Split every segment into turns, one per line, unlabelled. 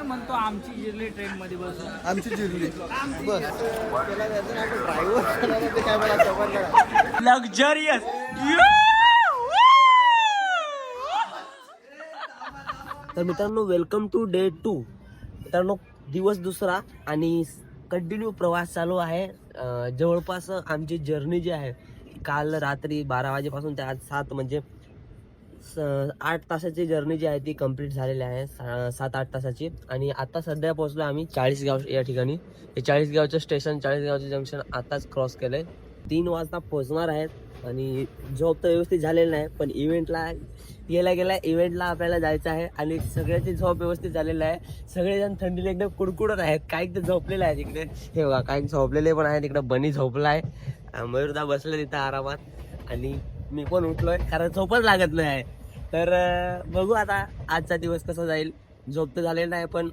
म्हणतो आमची जिरली ट्रेन मध्ये बसून
आमची जिरली. बस. ड्रायव्हर काय मला समजलं
लक्झरियस तर मित्रांनो वेलकम टू डे टू मित्रांनो दिवस दुसरा आणि कंटिन्यू प्रवास चालू आहे. जवळपास आमची जर्नी जी आहे काल रात्री बारा वाजेपासून ते आज सात म्हणजे स- आठ तासाची जर्नी जी आहे ती कंप्लीट झालेली आहे सा- सात आठ तासाची. आणि आता सध्या पोहोचलो आम्ही चाळीसगाव या ठिकाणी. हे चाळीसगावचं स्टेशन चाळीसगावचं जंक्शन आताच क्रॉस केलंय. तीन वाजता पोहोचणार आहेत आणि झोप तर व्यवस्थित झालेला नाही पण इव्हेंटला गेल्या गेल्या इव्हेंटला आपल्याला जायचं आहे आणि सगळ्याची झोप व्यवस्थित झालेली आहे. सगळेजण थंडीला एकदम कुडकुडत आहेत. काही तर झोपलेले आहेत इकडे हे बघा काही झोपलेले पण आहेत. इकडे बनी झोपला आहे. मयूरदा बसले तिथं आरामात. आणि मी पण उठलोय कारण झोपच लागत नाही. आहे तर बघू आता आजचा दिवस कसा जाईल. झोप तर झालेला नाही पण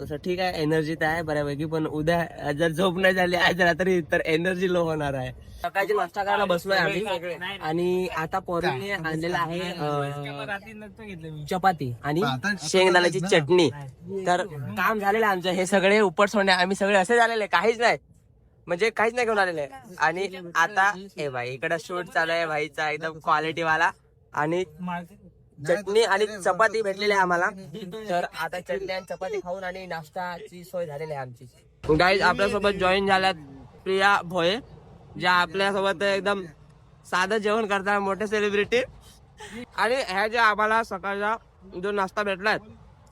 तसं ठीक आहे एनर्जी तर आहे बऱ्यापैकी पण उद्या जर झोप नाही झाली आज रात्री तर एनर्जी लो होणार आहे. सकाळची नाश्ता करायला बसलोय आम्ही. आणि आता पोरांनी आणलेला आहे चपाती आणि शेंगदाण्याची चटणी. तर काम झालेलं आहे आमचं. हे सगळे उपट सोडणे आम्ही सगळे असे झालेले काहीच नाही. म्हणजे काहीच नाही घेऊन आलेले. आणि आता हे भाई इकडे शूट चालू आहे भाईचा एकदम क्वालिटी वाला. आणि चटणी आणि चपाती भेटलेली आहे आम्हाला. तर आता चटणी आणि चपाती खाऊन आणि नाश्ताची सोय झालेली आहे आमची. गाईज आपल्यासोबत जॉईन झाल्यात प्रिया भोये ज्या आपल्यासोबत एकदम साधं जेवण करतात मोठे सेलिब्रिटी आणि ह्या ज्या आम्हाला सकाळचा जो नाश्ता भेटलाय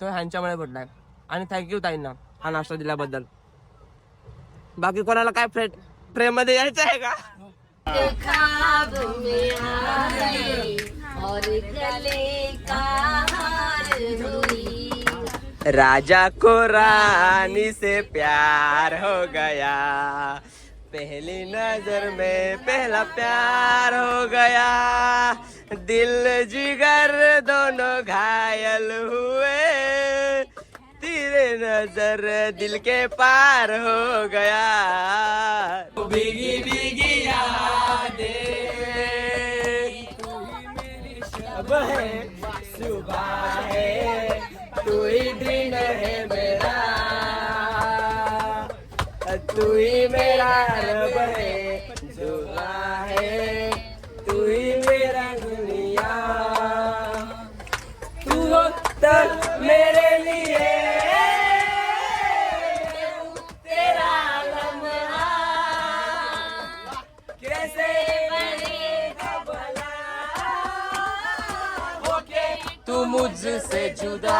तो ह्यांच्यामुळे भेटलाय. आणि थँक्यू ताईंना हा नाश्ता दिल्याबद्दल. बाकी कोणाला काय फ्रेंड प्रेममध्ये यायचं आहे का
और गले का हार हुई।
राजा को रानी से प्यार हो गया। पहली नज़र में पहला प्यार हो गया। दिल जिगर दोनों घायल हुए। तेरे नज़र दिल के पार हो गया। भीगी भीगी यादें है सुबह है तू ही दिन है मेरा। तू ही मेरा रब है। मुझसे जुदा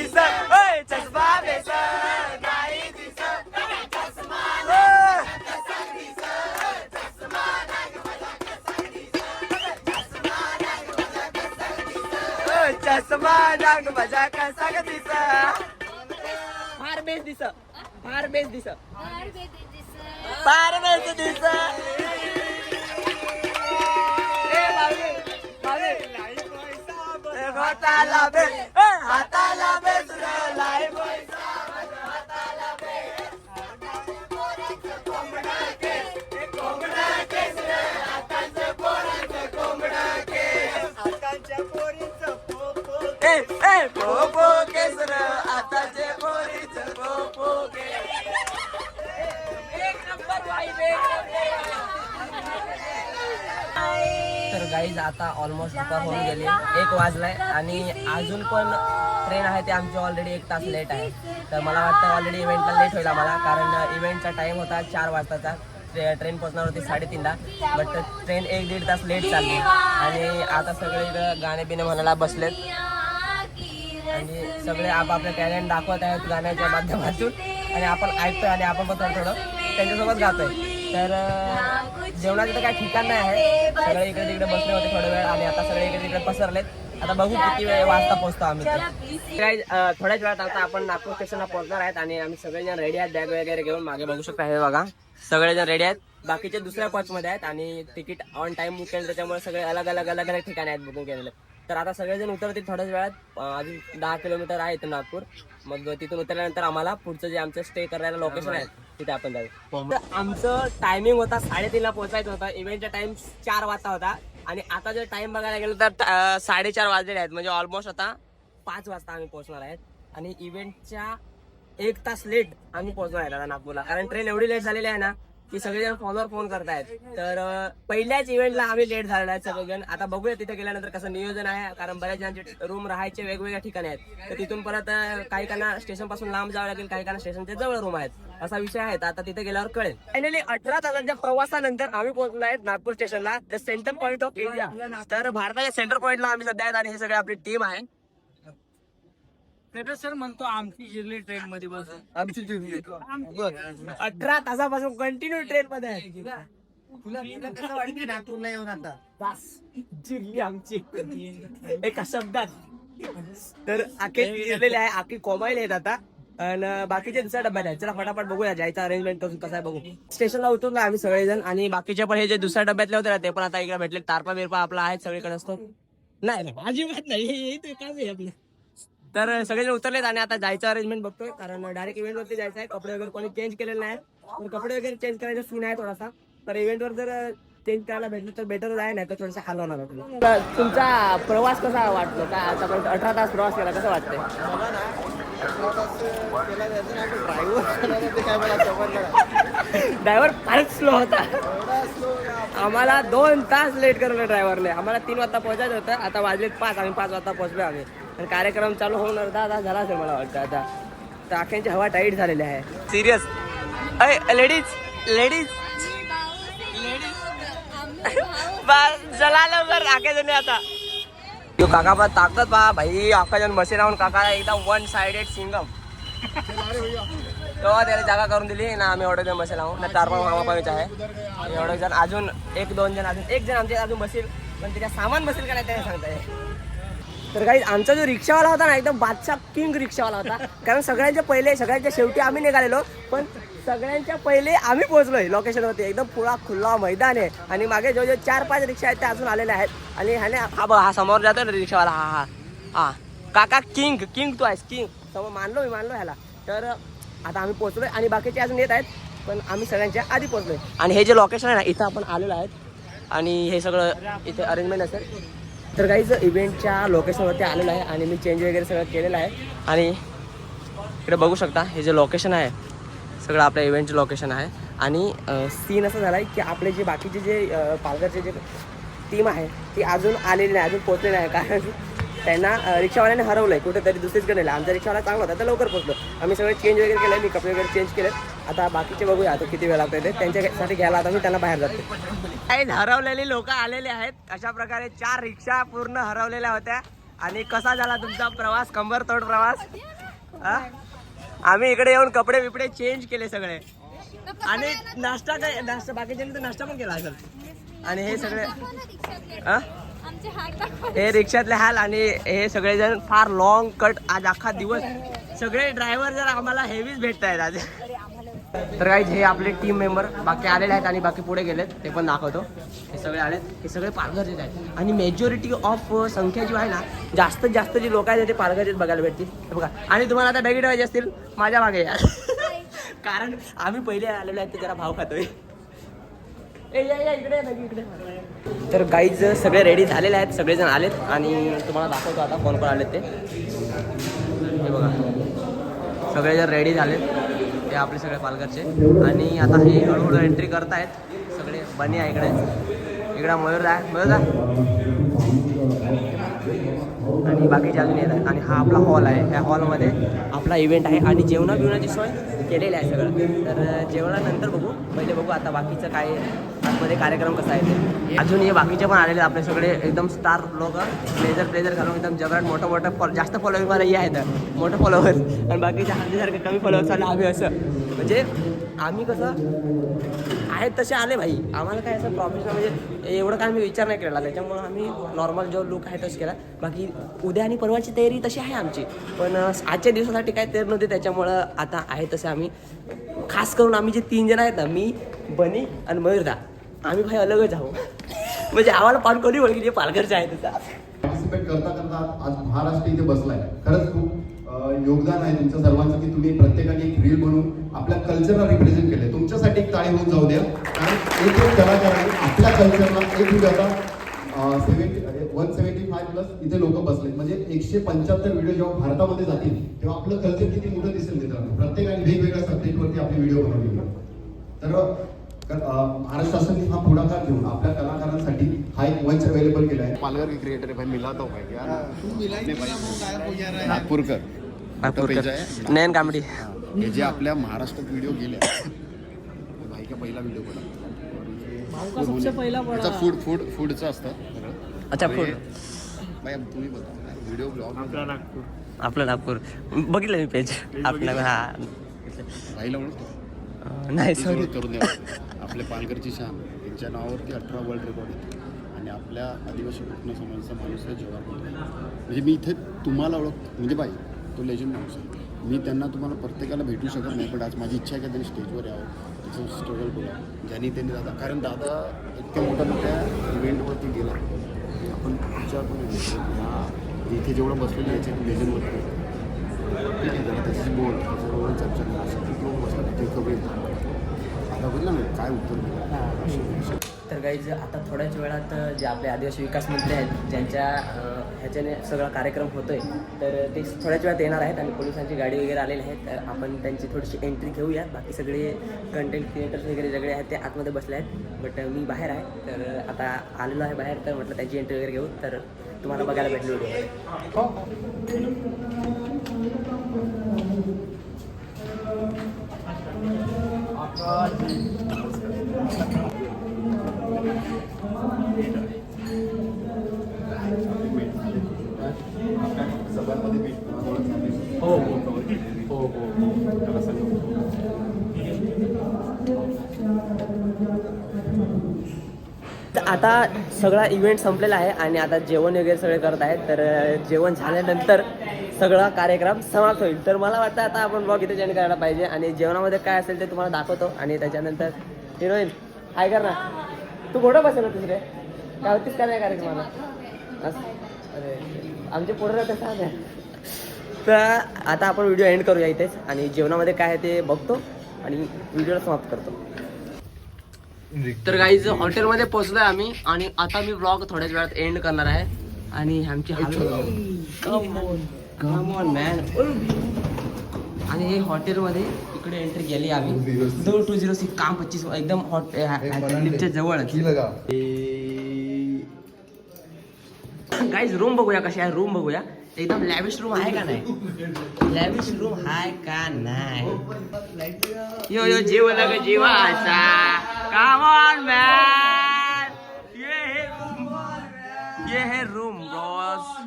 चष्मा डाग मजा कसा ग this far base this far base this far base दिस ए हाताला बेस हाताला बेस लाईफ पोपो केसर आताचे पोरीच पोपो तर गाईज आता ऑलमोस्ट दुपार होऊन गेली. एक वाजलाय आणि अजून पण ट्रेन आहे ते आमची ऑलरेडी एक तास लेट आहे. तर मला वाटतं ऑलरेडी इव्हेंटला लेट होईल आम्हाला कारण इव्हेंटचा टाईम होता चार वाजताचा. ट्रेन पोहोचणार होती साडेतीनला. बट ट्रेन एक दीड तास लेट चालली. आणि आता सगळे गाणे बिणे म्हणायला बसलेत. आणि सगळे आपापले टॅलेंट दाखवत आहेत गाण्याच्या माध्यमातून. आणि आपण ऐकतोय आणि आपण पण थोडं थोडं त्यांच्यासोबत गातोय. तर जेवणाचं तर काही ठिकाण नाही आहे. सगळे इकडे तिकडे बसले होते थोडा वेळ आणि आता सगळे इकडे तिकडे पसरलेत. आता बघू किती वेळ वाजता पोहोचतो आम्ही ते. थोड्याच वेळात आता आपण नागपूर स्टेशनला पोहोचणार आहेत आणि आम्ही सगळेजण रेडी आहेत. बॅग वगैरे घेऊन मागे बघू शकता हे बघा. सगळेजण रेडी आहेत. बाकीचे दुसऱ्या कॉचमध्ये आहेत आणि तिकीट ऑन टाईम बुक केलं त्याच्यामुळे सगळे अलग अलग अलग अलग ठिकाणी आहेत बुकिंग केलेले. तर आता सगळेजण उतरतील थोड्याच वेळात. अजून दहा किलोमीटर आहे इथं नागपूर. मग तिथून उतरल्यानंतर आम्हाला पुढचं जे आमचं स्टे करायला लोकेशन आहे तिथे आपण जाऊ. तर आमचं टायमिंग होता साडेतीनला पोहोचायचं होता. इव्हेंटचा टाइम चार वाजता होता. आणि आता जर टाइम बघायला गेलो तर साडेचार वाजलेले आहेत. म्हणजे ऑलमोस्ट आता पाच वाजता आम्ही पोहोचणार आहेत. आणि इव्हेंटच्या एक तास लेट आम्ही पोहोचणार आहे नागपूरला. कारण ट्रेन एवढी लेट झालेली आहे ना की सगळेजण फॉलोअर फोन करतायत. तर पहिल्याच इव्हेंटला आम्ही लेट झालेलो आहेत सगळेजण. आता बघूया तिथे गेल्यानंतर कसं नियोजन आहे. कारण बऱ्याच जणांचे रूम राहायचे वेगवेगळ्या ठिकाणी आहेत. तर तिथून परत काही काना स्टेशनपासून लांब जावं लागेल काही काना स्टेशनच्या जवळ रूम आहेत. असा विषय आहे. आता तिथे गेल्यावर कळेल. फायनली अठरा तासांच्या प्रवासानंतर आम्ही पोहोचलो आहेत नागपूर स्टेशनला the centre point of India तर भारताच्या सेंटर पॉईंटला आम्ही सध्या आहेत आणि हे सगळे आपली टीम आहे.
पेट्रोल सर म्हणतो आमची जिरली ट्रेन मध्ये बसून
आमची
अठरा तासापासून कंटिन्यू ट्रेन मध्ये आहे.
तुला तुला कसं वाटतं नागपूरला येऊन आता?
बस. जिरली आमची एका शब्दात. तर जिरलेले आहे. आखी कोमाईल आहेत आता. आणि बाकीचे दुसऱ्या डब्यात आहेत. चला फटाफट बघूया. जायचं अरेंजमेंट करून कसं आहे बघू. स्टेशनला उतरलो आम्ही सगळेजण आणि बाकीचे पण हे जे दुसऱ्या डब्यातले होते ना ते पण आता इकडे भेटले. तारपा बिरपा आपला आहे सगळीकडे असतो. नाही नाही अजिबात नाही. हे- आहे आपलं. तर सगळेजण उतरलेत आणि आता जायचं अरेंजमेंट बघतोय. कारण डायरेक्ट इव्हेंट वरती जायचं आहे. कपडे वगैरे कोणी चेंज केलेले नाही तर कपडे वगैरे चेंज करायचा सीन आहे थोडासा. तर इव्हेंट वर जर चेंज करायला भेटलं तर बेटर आहे नाही तर थोडंसं हलवणार होतं तुमचा प्रवास कसा वाटतो? काय आतापर्यंत अठरा तास प्रवास केला कसं वाटतंय?
ड्रायव्हर
फारच स्लो होता. आम्हाला दोन तास लेट करवलं ड्रायव्हरने आम्हाला तीन वाजता पोहोचायचं होतं. आता वाजलेत पाच आम्ही पाच वाजता पोहोचलो आम्ही. आणि कार्यक्रम चालू होऊन अर्धा तास झाला असेल मला वाटतं आता. तर अख्यांची हवा टाईट झालेली आहे. सिरियस अय लेडीज लेडीज चला लवकर. आता. काका पण ताकद पहा. भाई जण बसे राहून. काका एकदम वन साइडेड सिंगम तेव्हा त्याला जागा करून दिली. ना आम्ही एवढे जण बसे आहोत ना चार पाच मामा पाहिजे आहे एवढे जण अजून एक दोन जण अजून एक जण आमचे अजून बसेल पण त्याच्या सामान बसेल का नाही त्याने सांगताय तर काही आमचा जो रिक्षावाला होता ना एकदम बादशाह किंग रिक्षावाला होता. कारण सगळ्यांच्या पहिले सगळ्यांच्या शेवटी आम्ही निघालेलो. पण सगळ्यांच्या पहिले आम्ही पोहोचलोय लोकेशन होते एकदम पुरा खुल्ला मैदान आहे. आणि मागे जो जो चार पाच रिक्षा आहेत त्या अजून आलेल्या आहेत. आणि ह्याने हा बघ हा समोर जातो ना रिक्षावाला. हा हा. हा. काका किंग. किंग तू आहेस किंग. समोर मानलो मी मानलो ह्याला. तर आता आम्ही पोहोचलोय आणि बाकीचे अजून येत आहेत पण आम्ही सगळ्यांच्या आधी पोहोचलोय. आणि हे जे लोकेशन आहे ना इथं आपण आलेलो आहेत. आणि हे सगळं इथे अरेंजमेंट असेल. तर काहीच इव्हेंटच्या लोकेशनवरती आलेलो आहे आणि मी चेंज वगैरे सगळं केलेलं आहे. आणि इकडे बघू शकता हे जे लोकेशन आहे सगळं आपल्या इव्हेंटचे लोकेशन आहे. आणि सीन असं झाला आहे की आपले जे बाकीचे जे पालघरचे जे टीम आहे ती अजून आलेली नाही अजून पोहोचलेली नाही कारण त्यांना रिक्षावाल्याने हरवलं आहे कुठेतरी दुसरीच गणला आमचा रिक्षावाला चांगला होता तर लवकर पोहोचलो. आम्ही सगळे चेंज वगैरे केलं मी कपडे वगैरे चेंज केले. आता बाकीचे बघूया आता किती वेळ लागतो ते. त्यांच्यासाठी घ्यायला आता मी त्यांना बाहेर जाते काही हरवलेली लोक आलेले आहेत. अशा प्रकारे चार रिक्षा पूर्ण हरवलेल्या होत्या. आणि कसा झाला तुमचा प्रवास? कंबर तोड प्रवास? हा? आम्ही इकडे येऊन कपडे बिपडे चेंज केले सगळे. आणि नाश्ता काय नाश्ता बाकीच्यांनी तर नाश्ता पण केला असेल. आणि हे सगळे हा? रिक्षातले हाल आणि हे सगळेजण फार लॉंग कट आज अख्खा दिवस सगळे ड्रायव्हर जर आम्हाला हेवीच भेटत आहेत आज. तर काही हे आपले टीम मेंबर बाकी आलेले आहेत आणि बाकी पुढे गेलेत ते पण दाखवतो. हे सगळे आलेत हे सगळे पालघरचेच आहेत. आणि मेजॉरिटी ऑफ संख्या जी आहे ना जास्तीत जास्त जी लोक आहेत ते पालघरचेच बघायला भेटतील. बघा. आणि तुम्हाला आता डगी ठेवायचे असतील माझ्या मागे या. कारण आम्ही पहिले आलेलो आहेत ते जरा भाव खातोय ए, या, या, इकडे या, डगी, इकडे तर गाईज सगळे रेडी झालेले आहेत सगळेजण आलेत आणि तुम्हाला दाखवतो आता कोण कोण आलेत ते. हे बघा. सगळेजण रेडी झालेत ते आपले सगळे पालघरचे. आणि आता हे हळूहळू एंट्री करतायत सगळे बनी आहे इकडे. इकडं मयूर आहे मयूर आणि बाकीचे अजून येत आहेत. आणि हा आपला हॉल आहे. ह्या हॉलमध्ये आपला इव्हेंट आहे. आणि जेवणा बिवणाची सोय केलेलं आहे सगळं. तर जेवणानंतर बघू. पहिले बघू आता बाकीचं काय आतमध्ये कार्यक्रम कसा आहे ते. अजून हे बाकीचे पण आलेले आपले सगळे एकदम स्टार लोक. प्लेजर प्लेजर घालून एकदम जगात मोठं मोठं फॉलो जास्त फॉलोविंग मला हे आहेत. मोठं फॉलोअर्स आणि बाकीच्या हल्दीसारखे कमी फॉलोवर्स आले आम्ही असं. म्हणजे आम्ही कसं आहेत तसे आले भाई. आम्हाला काय असं प्रोफेशनल म्हणजे एवढं काय आम्ही विचार नाही केला त्याच्यामुळं आम्ही नॉर्मल जो लुक आहे तसं केला. बाकी उद्या आणि परवाची तयारी तशी आहे आमची. पण आजच्या दिवसासाठी काय तयारी नव्हती त्याच्यामुळं आता आहे तसे आम्ही. खास करून आम्ही जे तीन जण आहेत ना मी बनी आणि मयूरदा. आम्ही भाई अलगच आहो. म्हणजे आम्हाला पान कोणी ओळखी जे पालघरचे आहे त्याचा
पार्टिसिपेट करता करता आज महाराष्ट्र इथे बसलाय. खरंच खूप योगदान आहे तुमच्या सर्वांचं की तुम्ही प्रत्येकाने एक रील बनवून आपल्या कल्चरला रिप्रेझेंट केलंय. तुमच्यासाठी एक टाळी होऊन जाऊ द्या. कारण एक एक कलाकारांनी आपल्या कल्चरला एक आता seventy one seventy five plus इथे लोक बसलेत. म्हणजे एकशे पंच्याहत्तर व्हिडिओ जेव्हा भारतामध्ये जातील तेव्हा आपलं कल्चर किती मोठं दिसेल मित्रांनो. प्रत्येकाने वेगवेगळ्या सब्जेक्टवरती आपले व्हिडिओ बनवलेले आहेत. तर महाराष्ट्र शासनाने हा पुढाकार घेऊन आपल्या कलाकारांसाठी हा एक मंच अवेलेबल केला आहे पालघर क्रिएटर भाई. मिलाता हूँ भाई यार नागपूरकर. आहे.
नयन कांबडी
हे जे आपल्या महाराष्ट्रात व्हिडिओ गेले. भाई का पहिला व्हिडिओ
भाऊ का सबसे पहिला पडा
फूड फूड फूडचं असतं सगळं.
अच्छा
अब तुम्ही बघा. व्हिडिओ ब्लॉग
आपलं नागपूर. बघितलं मी पेज आपलं हा.
भाईला ओळखतो.
नाही सॉरी
करून द्या आपल्या पालघरची शान. त्यांच्या नावावरती अठरा वर्ल्ड रेकॉर्ड आहेत आणि आपल्या आदिवासी कुटुंब समाजाचा माणूस आहे जवाहर म्हणजे मी इथे तुम्हाला ओळख म्हणजे बाई तो लेजंड माणूस आहे. मी त्यांना तुम्हाला प्रत्येकाला भेटू शकत नाही पण आज माझी इच्छा आहे की त्यांनी स्टेजवर यावं. त्याचं स्ट्रगल बोला ज्यांनी त्यांनी दादा कारण दादा इतक्या मोठ्या मोठ्या इव्हेंटवरती गेला. आपण विचार पण ह्या इथे जेवढं बसलेलं याच्यात लेजंडवरती ठीक आहे जरा त्याची बोल. त्याच्याबरोबर चर्चा करा. असं खूप लोक बसतात ते खबरी आता बोलला ना काय उत्तर दिलं
तर काही आता थोड्याच वेळात जे आपले आदिवासी विकास मंत्री आहेत ज्यांच्या ह्याच्याने सगळा कार्यक्रम होतोय तर ते थोड्याच वेळात येणार आहेत आणि पोलिसांची गाडी वगैरे आलेली आहेत. तर आपण त्यांची थोडीशी एंट्री घेऊयात. बाकी सगळे कंटेंट क्रिएटर्स वगैरे सगळे आहेत ते आतमध्ये बसले आहेत. बट मी बाहेर आहे तर आता आलेलो आहे बाहेर तर म्हटलं त्याची एंट्री वगैरे घेऊ. तर तुम्हाला बघायला भेटलो व्हिडिओ आता सगळा इव्हेंट संपलेला आहे आणि आता जेवण वगैरे सगळे करत आहेत. तर जेवण झाल्यानंतर सगळा कार्यक्रम समाप्त होईल. तर मला वाटतं आता आपण ब्लॉग इथे जॉईन करायला पाहिजे आणि जेवणामध्ये काय असेल ते तुम्हाला दाखवतो आणि त्याच्यानंतर हिरोईन हाय कर ना तू घोडं बसेल होतीस रे? काय होतीस का नाही कार्यक्रमाला? असं. अरे आमचे पुढे राहते तर आता आपण व्हिडिओ एंड करूया इथेच आणि जेवणामध्ये काय आहे ते बघतो आणि व्हिडिओला समाप्त करतो. तर गाईज हॉटेलमध्ये पोहोचलोय आम्ही आणि आता मी ब्लॉग थोड्याच वेळात एंड करणार आहे. आणि आमची मॅन आणि हे हॉटेलमध्ये इकडे एंट्री केली आम्ही. दोन टू झिरो सिक्स काम पच्चीस एकदम हॉट लिफ्टच्या जवळ गाईज रूम बघूया कशी आहे. रूम बघूया. एकदम लॅविश रूम आहे का नाही? लॅविश रूम आहे का नाही? यो यो जीव लग जीवाचा कम ऑन मैन ये है रूम ये है रूम बॉस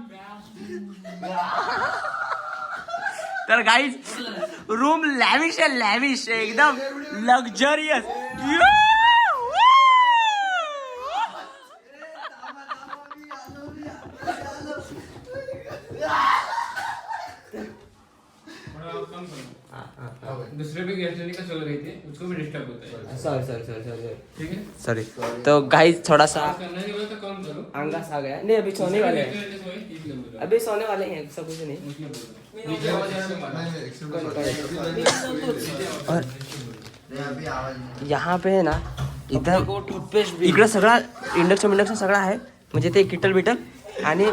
तर गाइस रूम लैविश है लैविश
है,
एकदम लग्जरियस सॉरी सॉरी
ठीक है?
सॉरी तो गाइस थोड़ा सा
बोला तो
आ गया। नहीं अभी सोने वाले हैं। अभी सोने वाले हैं सब कुछ नहीं। और यहाँ पे है ना इधर टूथपेस्ट इकडं सगळा इंडक्शन इंडक्शन सगळं आहे. म्हणजे ते किटल बिटल आणि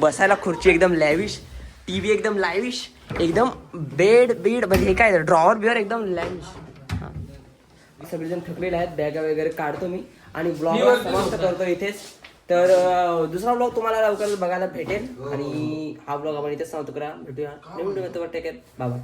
बसायला खुर्ची एकदम लॅविश टी व्ही एकदम लाविश एकदम बेड बीड म्हणजे हे काय ड्रॉवर बिअर एकदम हां. सगळेजण थकलेले आहेत बॅगा वगैरे काढतो मी आणि ब्लॉग समाप्त करतो इथेच. तर दुसरा ब्लॉग तुम्हाला लवकर बघायला भेटेल आणि हा ब्लॉग आपण इथेच समाप्त करा भेटूया. बाबा